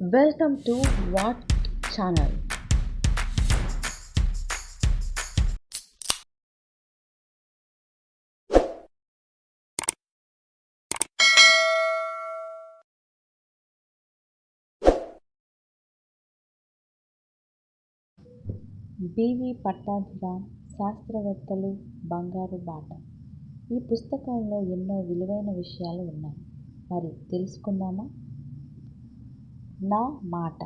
Welcome to what channel BV Pattabhiram శాస్త్రవేత్తలు బంగారు బాట. ఈ పుస్తకంలో ఎన్నో విలువైన విషయాలు ఉన్నాయి. మరి తెలుసుకుందామా? నా మాట.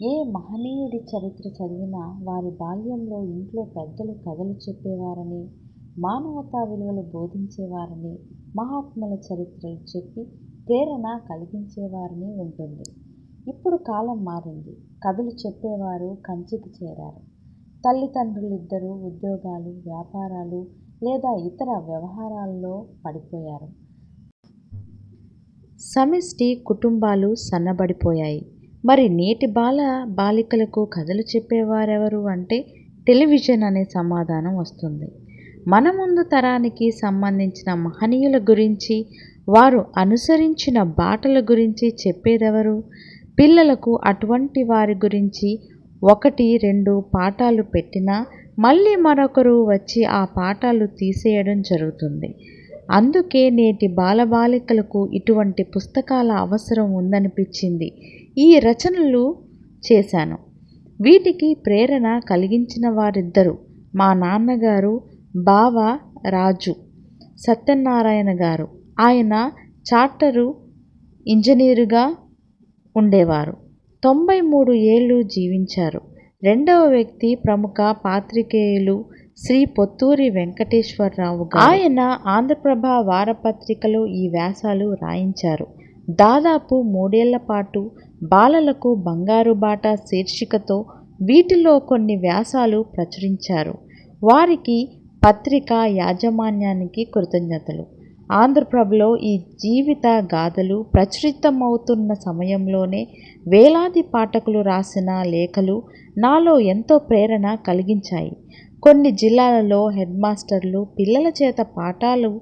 ఏ మహనీయుడి చరిత్ర చదివినా వారి బాల్యంలో ఇంట్లో పెద్దలు కథలు చెప్పేవారని మానవతా విలువలు బోధించేవారని మహాత్ముల చరిత్రలు చెప్పి ప్రేరణ కలిగించేవారని ఉంటుంది. ఇప్పుడు కాలం మారింది. కథలు చెప్పేవారు కంచికి చేరారు. తల్లిదండ్రులిద్దరూ ఉద్యోగాలు వ్యాపారాలు లేదా ఇతర వ్యవహారాల్లో పడిపోయారు. సమిష్టి కుటుంబాలు సన్నబడిపోయాయి. మరి నేటి బాల బాలికలకు కథలు చెప్పేవారెవరు అంటే టెలివిజన్ అనే సమాధానం వస్తుంది. మన ముందు తరానికి సంబంధించిన మహనీయుల గురించి వారు అనుసరించిన బాటల గురించి చెప్పేదెవరు? పిల్లలకు అటువంటి వారి గురించి ఒకటి రెండు పాఠాలు పెట్టినా మళ్ళీ మరొకరు వచ్చి ఆ పాఠాలు తీసేయడం జరుగుతుంది. అందుకే నేటి బాలబాలికలకు ఇటువంటి పుస్తకాల అవసరం ఉందనిపించింది. ఈ రచనలు చేశాను. వీటికి ప్రేరణ కలిగించిన వారిద్దరు మా నాన్నగారు బావ రాజు సత్యనారాయణ గారు. ఆయన చార్టరు ఇంజనీరుగా ఉండేవారు. తొంభై మూడు ఏళ్ళు జీవించారు. రెండవ వ్యక్తి ప్రముఖ పాత్రికేయులు శ్రీ పొత్తూరి వెంకటేశ్వరరావు ఆయన ఆంధ్రప్రభ వారపత్రికలో ఈ వ్యాసాలు రాయించారు. దాదాపు మూడేళ్ళ పాటు బాలలకు బంగారు బాట శీర్షికతో వీటిలో కొన్ని వ్యాసాలు ప్రచురించారు. వారికి పత్రిక యాజమాన్యానికి కృతజ్ఞతలు. ఆంధ్రప్రభలో ఈ జీవిత గాథలు ప్రచురితమవుతున్న సమయంలోనే వేలాది పాఠకులు రాసిన లేఖలు నాలో ఎంతో ప్రేరణ కలిగించాయి. కొన్ని జిల్లాలలో హెడ్ మాస్టర్లు పిల్లల చేత పాఠాలు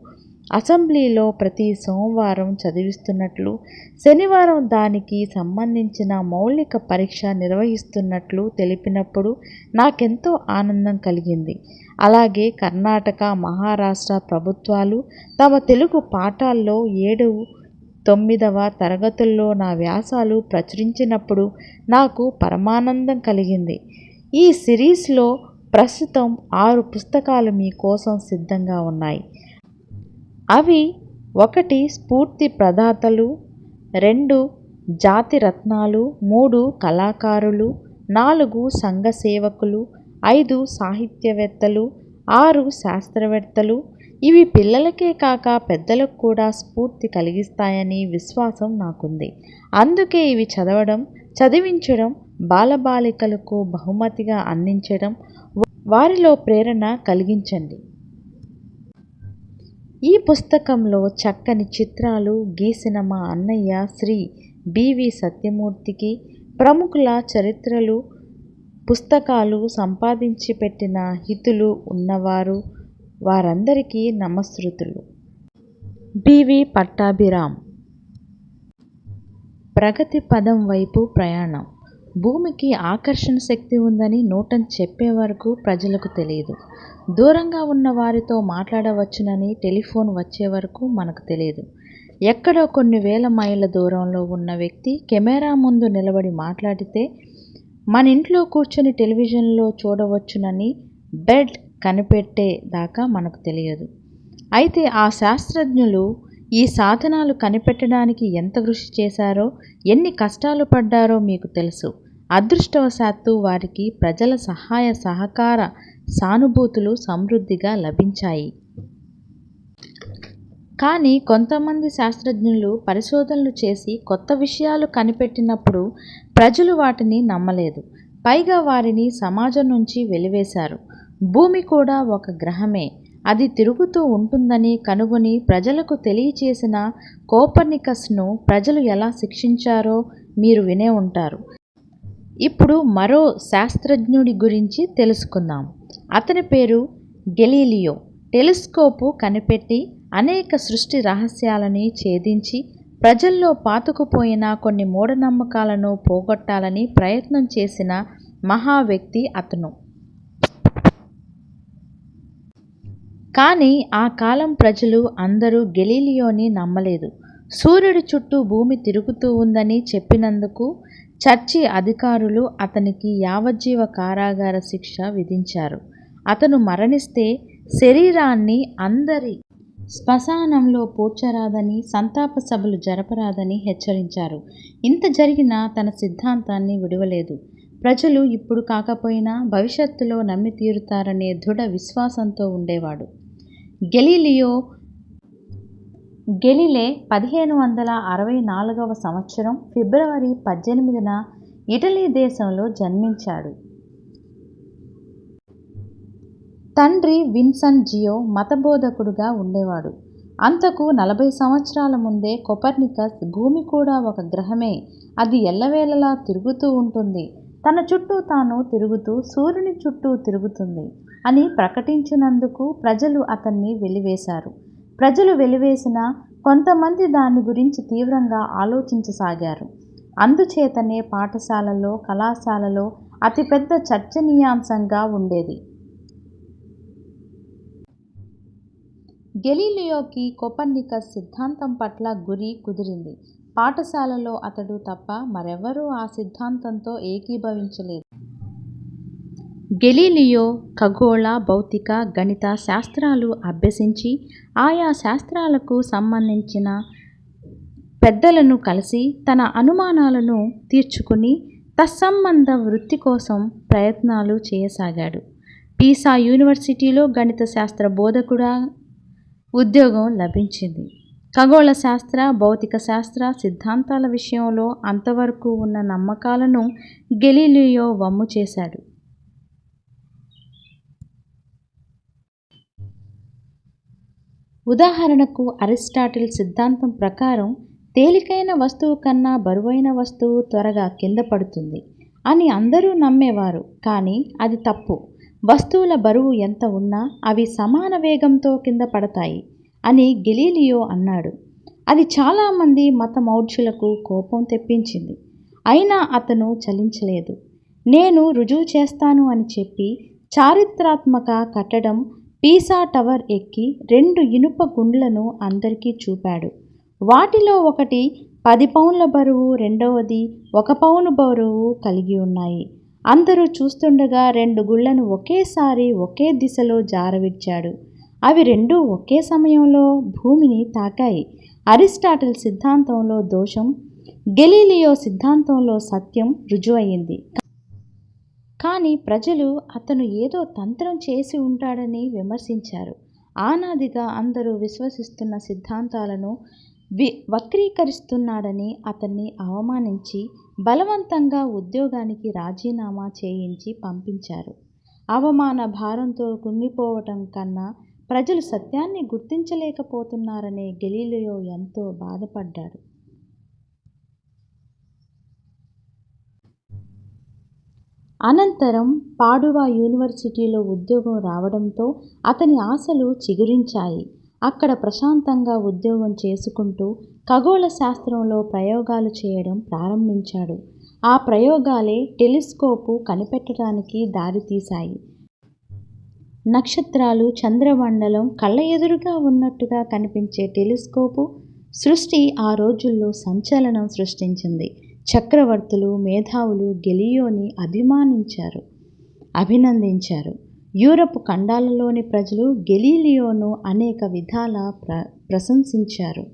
అసెంబ్లీలో ప్రతి సోమవారం చదివిస్తున్నట్లు శనివారం దానికి సంబంధించిన మౌలిక పరీక్ష నిర్వహిస్తున్నట్లు తెలిపినప్పుడు నాకెంతో ఆనందం కలిగింది. అలాగే కర్ణాటక మహారాష్ట్ర ప్రభుత్వాలు తమ తెలుగు పాఠాల్లో ఏడు తొమ్మిదవ తరగతుల్లో నా వ్యాసాలు ప్రచురించినప్పుడు నాకు పరమానందం కలిగింది. ఈ సిరీస్లో ప్రస్తుతం ఆరు పుస్తకాలు మీకోసం సిద్ధంగా ఉన్నాయి. అవి ఒకటి స్ఫూర్తి ప్రదాతలు రెండు జాతి రత్నాలు మూడు కళాకారులు నాలుగు సంఘ సేవకులు ఐదు సాహిత్యవేత్తలు ఆరు శాస్త్రవేత్తలు. ఇవి పిల్లలకే కాక పెద్దలకు కూడా స్ఫూర్తి కలిగిస్తాయని విశ్వాసం నాకుంది. అందుకే ఇవి చదవడం చదివించడం బాలబాలికలకు బహుమతిగా అందించడం వారిలో ప్రేరణ కలిగించండి. ఈ పుస్తకంలో చక్కని చిత్రాలు గీసిన మా అన్నయ్య శ్రీ బివి సత్యమూర్తికి ప్రముఖుల చరిత్రలు పుస్తకాలు సంపాదించి పెట్టిన హితులు ఉన్నవారు వారందరికీ నమస్కృతులు. బివి పట్టాభిరామ్. ప్రగతి పదం వైపు ప్రయాణం. భూమికి ఆకర్షణ శక్తి ఉందని నూటన్ చెప్పే వరకు ప్రజలకు తెలియదు. దూరంగా ఉన్న వారితో మాట్లాడవచ్చునని టెలిఫోన్ వచ్చే వరకు మనకు తెలియదు. ఎక్కడో కొన్ని వేల మైళ్ళ దూరంలో ఉన్న వ్యక్తి కెమెరా ముందు నిలబడి మాట్లాడితే మన ఇంట్లో కూర్చొని టెలివిజన్లో చూడవచ్చునని బెడ్ కనిపెట్టే దాకా మనకు తెలియదు. అయితే ఆ శాస్త్రజ్ఞులు ఈ సాధనాలు కనిపెట్టడానికి ఎంత కృషి చేశారో ఎన్ని కష్టాలు పడ్డారో మీకు తెలుసు. అదృష్టవశాత్తు వారికి ప్రజల సహాయ సహకార సానుభూతులు సమృద్ధిగా లభించాయి. కానీ కొంతమంది శాస్త్రజ్ఞులు పరిశోధనలు చేసి కొత్త విషయాలు కనిపెట్టినప్పుడు ప్రజలు వాటిని నమ్మలేదు. పైగా వారిని సమాజం నుంచి వెలివేశారు. భూమి కూడా ఒక గ్రహమే. అది తిరుగుతూ ఉంటుందని కనుగొని ప్రజలకు తెలియచేసిన కోపర్నికస్ను ప్రజలు ఎలా శిక్షించారో మీరు వినే ఉంటారు. ఇప్పుడు మరో శాస్త్రజ్ఞుడి గురించి తెలుసుకుందాం. అతని పేరు గెలీలియో. టెలిస్కోపు కనిపెట్టి అనేక సృష్టి రహస్యాలని ఛేదించి ప్రజల్లో పాతుకుపోయిన కొన్ని మూఢనమ్మకాలను పోగొట్టాలని ప్రయత్నం చేసిన మహా వ్యక్తి అతను. కానీ ఆ కాలం ప్రజలు అందరూ గెలీలియోని నమ్మలేదు. సూర్యుడి చుట్టూ భూమి తిరుగుతూ ఉందని చెప్పినందుకు చర్చి అధికారులు అతనికి యావజ్జీవ కారాగార శిక్ష విధించారు. అతను మరణిస్తే శరీరాన్ని అందరి శ్మశానంలో పూడ్చరాదని సంతాప సభలు జరపరాదని హెచ్చరించారు. ఇంత జరిగినా తన సిద్ధాంతాన్ని విడవలేదు. ప్రజలు ఇప్పుడు కాకపోయినా భవిష్యత్తులో నమ్మి తీరుతారనే దృఢ విశ్వాసంతో ఉండేవాడు. గెలీలియో గెలిలే పదిహేను వందల అరవై నాలుగవ సంవత్సరం ఫిబ్రవరి పద్దెనిమిదిన ఇటలీ దేశంలో జన్మించాడు. తండ్రి విన్సన్ జియో మతబోధకుడుగా ఉండేవాడు. అంతకు నలభై సంవత్సరాల ముందే కొపర్నికస్ భూమి కూడా ఒక గ్రహమే. అది ఎల్లవేళలా తిరుగుతూ ఉంటుంది. తన చుట్టూ తాను తిరుగుతూ సూర్యుని చుట్టూ తిరుగుతుంది అని ప్రకటించినందుకు ప్రజలు అతన్ని వెలివేశారు. ప్రజలు వెలివేసిన కొంతమంది దాని గురించి తీవ్రంగా ఆలోచించసాగారు. అందుచేతనే పాఠశాలలో కళాశాలలో అతిపెద్ద చర్చనీయాంశంగా ఉండేది. గెలీలియోకి కొపర్నికస్ సిద్ధాంతం పట్ల గురి కుదిరింది. పాఠశాలలో అతడు తప్ప మరెవరూ ఆ సిద్ధాంతంతో ఏకీభవించలేదు. గెలీలియో ఖగోళ భౌతిక గణిత శాస్త్రాలు అభ్యసించి ఆయా శాస్త్రాలకు సంబంధించిన పెద్దలను కలిసి తన అనుమానాలను తీర్చుకుని తత్సంబంధ వృత్తి కోసం ప్రయత్నాలు చేయసాగాడు. పీసా యూనివర్సిటీలో గణిత శాస్త్ర బోధకుడా ఉద్యోగం లభించింది. ఖగోళ శాస్త్ర భౌతిక శాస్త్ర సిద్ధాంతాల విషయంలో అంతవరకు ఉన్న నమ్మకాలను గెలీలియో వమ్ము చేశాడు. ఉదాహరణకు అరిస్టాటిల్ సిద్ధాంతం ప్రకారం తేలికైన వస్తువు కన్నా బరువైన వస్తువు త్వరగా కింద పడుతుంది అని అందరూ నమ్మేవారు కానీ అది తప్పు. వస్తువుల బరువు ఎంత ఉన్నా అవి సమాన వేగంతో కింద పడతాయి అని గెలీలియో అన్నాడు. అది చాలామంది మతమౌఢ్యులకు కోపం తెప్పించింది. అయినా అతను చలించలేదు. నేను రుజువు చేస్తాను అని చెప్పి చారిత్రాత్మక కట్టడం పీసా టవర్ ఎక్కి రెండు ఇనుప గుండ్లను అందరికీ చూపాడు. వాటిలో ఒకటి పది పౌన్ల బరువు రెండవది ఒక పౌను బరువు కలిగి ఉన్నాయి. అందరూ చూస్తుండగా రెండు గుళ్ళను ఒకేసారి ఒకే దిశలో జారవిడ్చాడు. అవి రెండూ ఒకే సమయంలో భూమిని తాకాయి. అరిస్టాటిల్ సిద్ధాంతంలో దోషం గెలీలియో సిద్ధాంతంలో సత్యం రుజువయ్యింది కానీ ప్రజలు అతను ఏదో తంత్రం చేసి ఉంటాడని విమర్శించారు. ఆనాదిగా అందరూ విశ్వసిస్తున్న సిద్ధాంతాలను వి వక్రీకరిస్తున్నాడని అతన్ని అవమానించి బలవంతంగా ఉద్యోగానికి రాజీనామా చేయించి పంపించారు. అవమాన భారంతో కుంగిపోవటం కన్నా ప్రజలు సత్యాన్ని గుర్తించలేకపోతున్నారనే గెలీలియో ఎంతో బాధపడ్డాడు. అనంతరం పాడువా యూనివర్సిటీలో ఉద్యోగం రావడంతో అతని ఆశలు చిగురించాయి. అక్కడ ప్రశాంతంగా ఉద్యోగం చేసుకుంటూ ఖగోళ శాస్త్రంలో ప్రయోగాలు చేయడం ప్రారంభించాడు. ఆ ప్రయోగాలే టెలిస్కోపు కనిపెట్టడానికి దారితీశాయి. నక్షత్రాలు చంద్రమండలం కళ్ళ ఎదురుగా ఉన్నట్టుగా కనిపించే టెలిస్కోపు సృష్టి ఆ రోజుల్లో సంచలనం సృష్టించింది. చక్రవర్తులు మేధావులు గెలియోని అభిమానించారు అభినందించారు. యూరప్ ఖండాలలోని ప్రజలు గెలీలియోను అనేక విధాల ప్ర ప్రశంసించారు.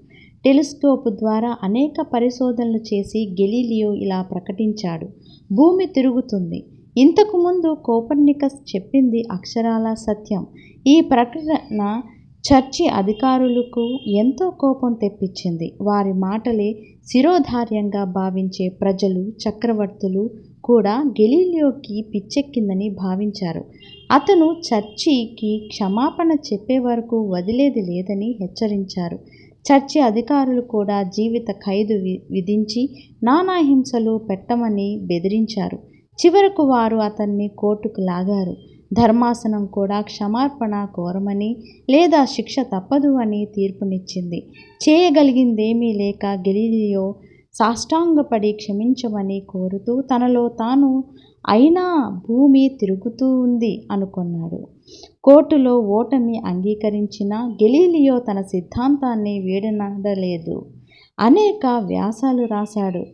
టెలిస్కోప్ ద్వారా అనేక పరిశోధనలు చేసి గెలీలియో ఇలా ప్రకటించాడు భూమి తిరుగుతుంది. ఇంతకుముందు కోపర్నికస్ చెప్పింది అక్షరాల సత్యం. ఈ ప్రకటన చర్చి అధికారులకు ఎంతో కోపం తెప్పించింది. వారి మాటలే శిరోధార్యంగా భావించే ప్రజలు చక్రవర్తులు కూడా గెలీలియోకి పిచ్చెక్కిందని భావించారు. అతను చర్చికి క్షమాపణ చెప్పే వరకు వదిలేది లేదని హెచ్చరించారు. చర్చి అధికారులు కూడా జీవిత ఖైదు వి విధించి నానా హింసలు పెట్టమని బెదిరించారు. చివరకు వారు అతన్ని కోర్టుకు లాగారు. ధర్మాసనం కూడా క్షమార్పణ కోరమని లేదా శిక్ష తప్పదు అని తీర్పునిచ్చింది. చేయగలిగిందేమీ లేక గెలీలియో సాష్టాంగపడి క్షమించమని కోరుతూ తనలో తాను అయినా భూమి తిరుగుతూ ఉంది అనుకున్నాడు. కోర్టులో ఓటమి అంగీకరించిన గెలీలియో తన సిద్ధాంతాన్ని వీడనడలేదు. అనేక వ్యాసాలు రాశాడు.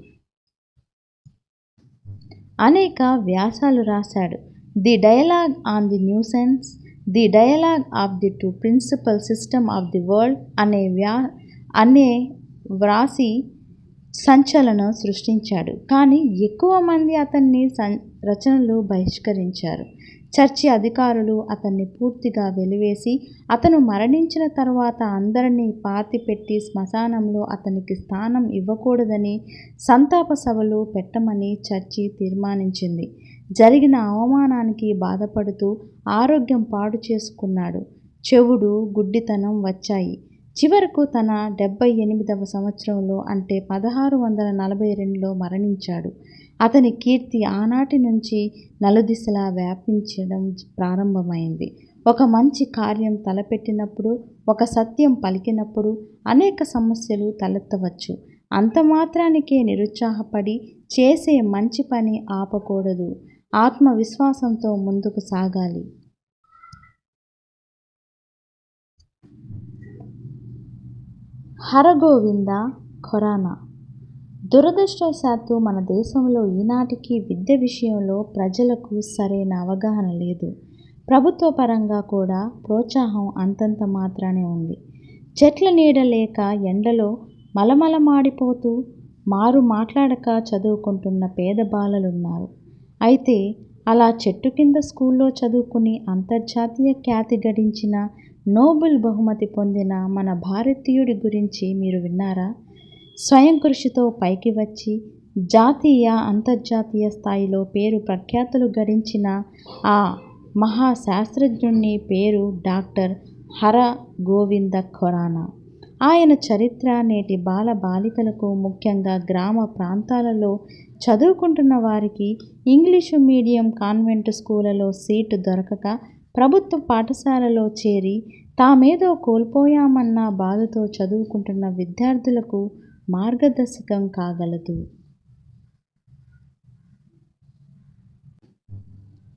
అనేక వ్యాసాలు రాశాడు. The dialogue on the nuisance the dialogue of the two principal system of the world అనే వ్యా అనే వ్రాసి సంచలనం సృష్టించాడు. కానీ ఎక్కువ మంది అతన్ని సం రచనలు బహిష్కరించారు. చర్చి అధికారులు అతన్ని పూర్తిగా వెలివేసి అతను మరణించిన తర్వాత అందరినీ పాతిపెట్టి శ్మశానంలో అతనికి స్థానం ఇవ్వకూడదని సంతాప సభలు పెట్టమని చర్చి తీర్మానించింది. జరిగిన అవమానానికి బాధపడుతూ ఆరోగ్యం పాడు చేసుకున్నాడు. చెవుడు గుడ్డితనం వచ్చాయి. చివరకు తన డెబ్బై ఎనిమిదవ సంవత్సరంలో అంటే పదహారు వందల నలభై రెండులో మరణించాడు. అతని కీర్తి ఆనాటి నుంచి నలుదిశలా వ్యాపించడం ప్రారంభమైంది. ఒక మంచి కార్యం తలపెట్టినప్పుడు ఒక సత్యం పలికినప్పుడు అనేక సమస్యలు తలెత్తవచ్చు. అంత మాత్రానికే నిరుత్సాహపడి చేసే మంచి పని ఆపకూడదు. ఆత్మవిశ్వాసంతో ముందుకు సాగాలి. హరగోవింద ఖొరానా. దురదృష్టవశాత్తు మన దేశంలో ఈనాటికి విద్య విషయంలో ప్రజలకు సరైన అవగాహన లేదు. ప్రభుత్వ పరంగా కూడా ప్రోత్సాహం అంతంత మాత్రానే ఉంది. చెట్ల నీడ లేక ఎండలో మలమలమాడిపోతూ మారు మాట్లాడక చదువుకుంటున్న పేద బాలలున్నారు అయితే అలా చెట్టు కింద స్కూల్లో చదువుకుని అంతర్జాతీయ ఖ్యాతి గడించిన నోబెల్ బహుమతి పొందిన మన భారతీయుడి గురించి మీరు విన్నారా? స్వయం కృషితో పైకి వచ్చి జాతీయ అంతర్జాతీయ స్థాయిలో పేరు ప్రఖ్యాతులు గడించిన ఆ మహాశాస్త్రజ్ఞుడిని పేరు డాక్టర్ హర గోవింద ఖొరానా. ఆయన చరిత్ర నేటి బాల బాలికలకు ముఖ్యంగా గ్రామ ప్రాంతాలలో చదువుకుంటున్న వారికి ఇంగ్లీషు మీడియం కాన్వెంట్ స్కూళ్ళలో సీటు దొరకక ప్రభుత్వ పాఠశాలలో చేరి తామేదో కోల్పోయామన్న బాధతో చదువుకుంటున్న విద్యార్థులకు మార్గదర్శకం కాగలదు.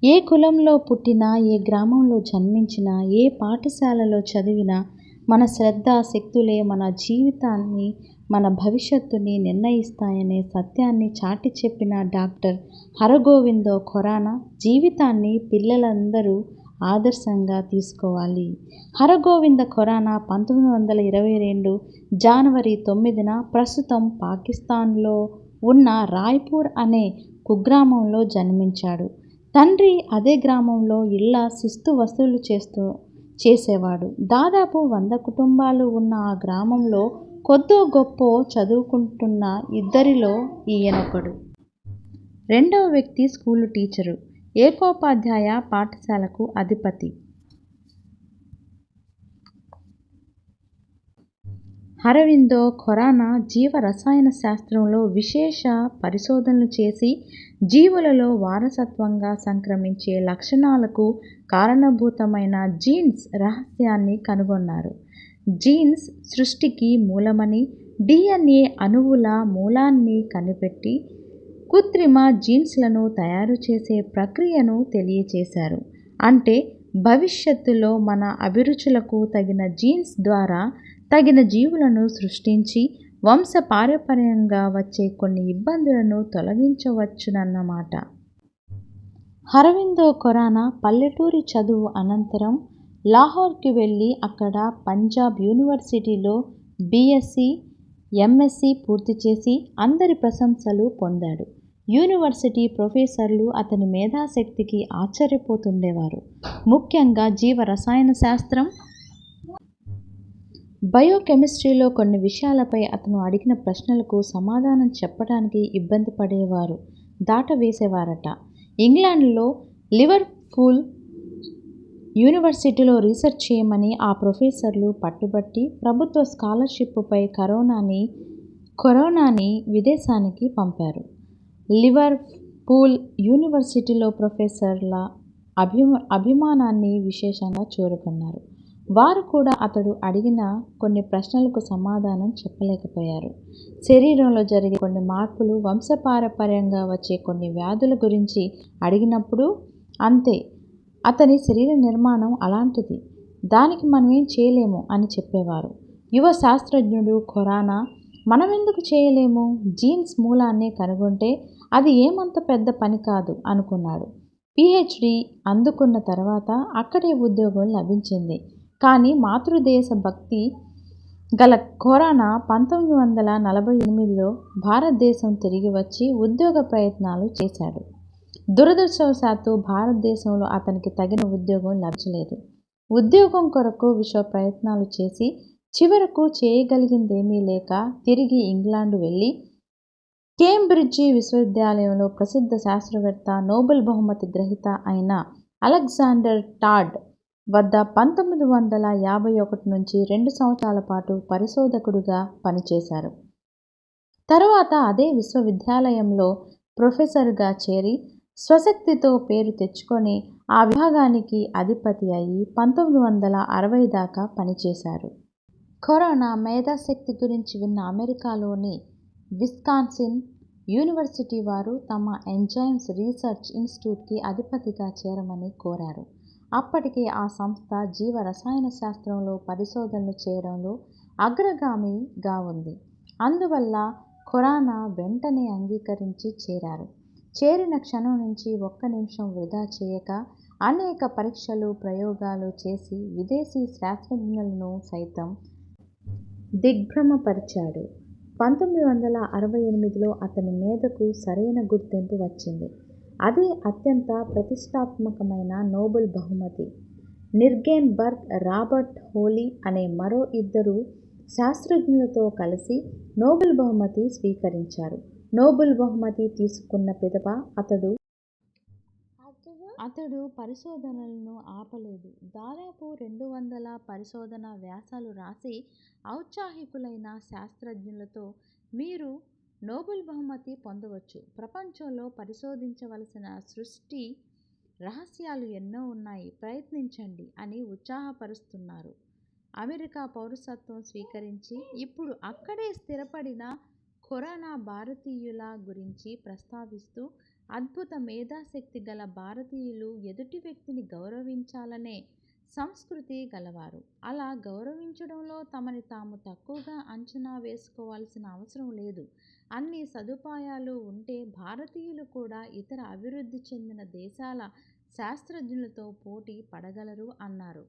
ఏ కులంలో పుట్టినా ఏ గ్రామంలో జన్మించినా ఏ పాఠశాలలో చదివినా మన శ్రద్ధ శక్తులే మన జీవితాన్ని మన భవిష్యత్తుని నిర్ణయిస్తాయనే సత్యాన్ని చాటి చెప్పిన డాక్టర్ హరగోవిందో ఖొరానా జీవితాన్ని పిల్లలందరూ ఆదర్శంగా తీసుకోవాలి. హరగోవింద ఖొరానా పంతొమ్మిది వందల ఇరవై రెండు జనవరి తొమ్మిదిన ప్రస్తుతం పాకిస్తాన్లో ఉన్న రాయ్పూర్ అనే కుగ్రామంలో జన్మించాడు. తండ్రి అదే గ్రామంలో ఇళ్ళ శిస్తు వసూలు చేస్తూ చేసేవాడు. దాదాపు వంద కుటుంబాలు ఉన్న ఆ గ్రామంలో కొద్దో గొప్ప చదువుకుంటున్న ఇద్దరిలో ఈయనొకడు. రెండవ వ్యక్తి స్కూలు టీచరు. ఏకోపాధ్యాయ పాఠశాలకు అధిపతి. అరవిందో ఖొరానా జీవ రసాయన శాస్త్రంలో విశేష పరిశోధనలు చేసి జీవులలో వారసత్వంగా సంక్రమించే లక్షణాలకు కారణభూతమైన జీన్స్ రహస్యాన్ని కనుగొన్నారు. జీన్స్ సృష్టికి మూలమని డిఎన్ఏ అణువుల మూలాన్ని కనిపెట్టి కృత్రిమ జీన్స్లను తయారు చేసే ప్రక్రియను తెలియచేశారు. అంటే భవిష్యత్తులో మన అభిరుచులకు తగిన జీన్స్ ద్వారా తగిన జీవులను సృష్టించి వంశ పారంపర్యంగా వచ్చే కొన్ని ఇబ్బందులను తొలగించవచ్చునన్నమాట. అరవిందో ఖొరానా పల్లెటూరి చదువు అనంతరం లాహోర్కి వెళ్ళి అక్కడ పంజాబ్ యూనివర్సిటీలో బీఎస్సీ ఎంఎస్సీ పూర్తి చేసి అందరి ప్రశంసలు పొందాడు. యూనివర్సిటీ ప్రొఫెసర్లు అతని మేధాశక్తికి ఆశ్చర్యపోతుండేవారు. ముఖ్యంగా జీవ రసాయన శాస్త్రం బయోకెమిస్ట్రీలో కొన్ని విషయాలపై అతను అడిగిన ప్రశ్నలకు సమాధానం చెప్పడానికి ఇబ్బంది పడేవారు దాటవేసేవారట. ఇంగ్లాండ్లో లివర్పూల్ యూనివర్సిటీలో రీసెర్చ్ చేయమని ఆ ప్రొఫెసర్లు పట్టుబట్టి ప్రభుత్వ స్కాలర్షిప్పై కరోనాని కరోనాని విదేశానికి పంపారు. లివర్ పూల్ యూనివర్సిటీలో ప్రొఫెసర్ల అభిమా అభిమానాన్ని విశేషంగా చూరుకున్నారు వారు కూడా అతడు అడిగిన కొన్ని ప్రశ్నలకు సమాధానం చెప్పలేకపోయారు. శరీరంలో జరిగే కొన్ని మార్పులు వంశపారపర్యంగా వచ్చే కొన్ని వ్యాధుల గురించి అడిగినప్పుడు అంతే అతని శరీర నిర్మాణం అలాంటిది. దానికి మనమేం చేయలేము అని చెప్పేవారు. యువ శాస్త్రజ్ఞుడు ఖొరానా మనమెందుకు చేయలేము? జీన్స్ మూలాన్ని కనుగొంటే అది ఏమంత పెద్ద పని కాదు అనుకున్నాడు. పిహెచ్డి అందుకున్న తర్వాత అక్కడే ఉద్యోగం లభించింది. కానీ మాతృదేశ భక్తి గల ఖొరానా పంతొమ్మిది వందల నలభై ఎనిమిదిలో భారతదేశం తిరిగి వచ్చి ఉద్యోగ ప్రయత్నాలు చేశాడు. దురదృష్టవశాత్తు భారతదేశంలో అతనికి తగిన ఉద్యోగం లభించలేదు. ఉద్యోగం కొరకు విశ్వ ప్రయత్నాలు చేసి చివరకు చేయగలిగిందేమీ లేక తిరిగి ఇంగ్లాండ్ వెళ్ళి కేంబ్రిడ్జి విశ్వవిద్యాలయంలో ప్రసిద్ధ శాస్త్రవేత్త నోబెల్ బహుమతి గ్రహీత అయిన అలెగ్జాండర్ టాడ్ వద్ద పంతొమ్మిది వందల యాభై ఒకటి నుంచి రెండు సంవత్సరాల పాటు పరిశోధకుడుగా పనిచేశారు. తరువాత అదే విశ్వవిద్యాలయంలో ప్రొఫెసర్గా చేరి స్వశక్తితో పేరు తెచ్చుకొని ఆ విభాగానికి అధిపతి అయి పంతొమ్మిది వందల అరవై దాకా పనిచేశారు. కరోనా మేధాశక్తి గురించి విన్న అమెరికాలోని విస్కాన్సిన్ యూనివర్సిటీ వారు తమ ఎంజైమ్స్ రీసెర్చ్ ఇన్స్టిట్యూట్కి అధిపతిగా చేరమని కోరారు. అప్పటికే ఆ సంస్థ జీవ రసాయన శాస్త్రంలో పరిశోధనలు చేయడంలో అగ్రగామిగా ఉంది. అందువల్ల ఖొరానా వెంటనే అంగీకరించి చేరారు. చేరిన క్షణం నుంచి ఒక్క నిమిషం వృధా చేయక అనేక పరీక్షలు ప్రయోగాలు చేసి విదేశీ శాస్త్రజ్ఞులను సైతం దిగ్భ్రమపరిచాడు. పంతొమ్మిది వందల అరవై ఎనిమిదిలో అతని మేధకు సరైన గుర్తింపు వచ్చింది. అదే అత్యంత ప్రతిష్టాత్మకమైన నోబెల్ బహుమతి. నిర్గేన్బర్గ్ రాబర్ట్ హోలీ అనే మరో ఇద్దరు శాస్త్రజ్ఞులతో కలిసి నోబెల్ బహుమతి స్వీకరించారు. నోబెల్ బహుమతి తీసుకున్న పిదప అతడు అతడు పరిశోధనలను ఆపలేదు. దాదాపు రెండు వందల పరిశోధన వ్యాసాలు రాసి ఔత్సాహికులైన శాస్త్రజ్ఞులతో మీరు నోబెల్ బహుమతి పొందవచ్చు. ప్రపంచంలో పరిశోధించవలసిన సృష్టి రహస్యాలు ఎన్నో ఉన్నాయి. ప్రయత్నించండి అని ఉత్సాహపరుస్తున్నారు. అమెరికా పౌరసత్వం స్వీకరించి ఇప్పుడు అక్కడే స్థిరపడిన ఖొరానా భారతీయుల గురించి ప్రస్తావిస్తూ అద్భుత మేధాశక్తి గల భారతీయులు ఎదుటి వ్యక్తిని గౌరవించాలనే సంస్కృతి గలవారు. అలా గౌరవించడంలో తమని తాము తక్కువగా అంచనా వేసుకోవాల్సిన అవసరం లేదు. అన్ని సదుపాయాలు ఉంటే భారతీయులు కూడా ఇతర అభివృద్ధి చెందిన దేశాల శాస్త్రజ్ఞులతో పోటీ పడగలరు అన్నారు.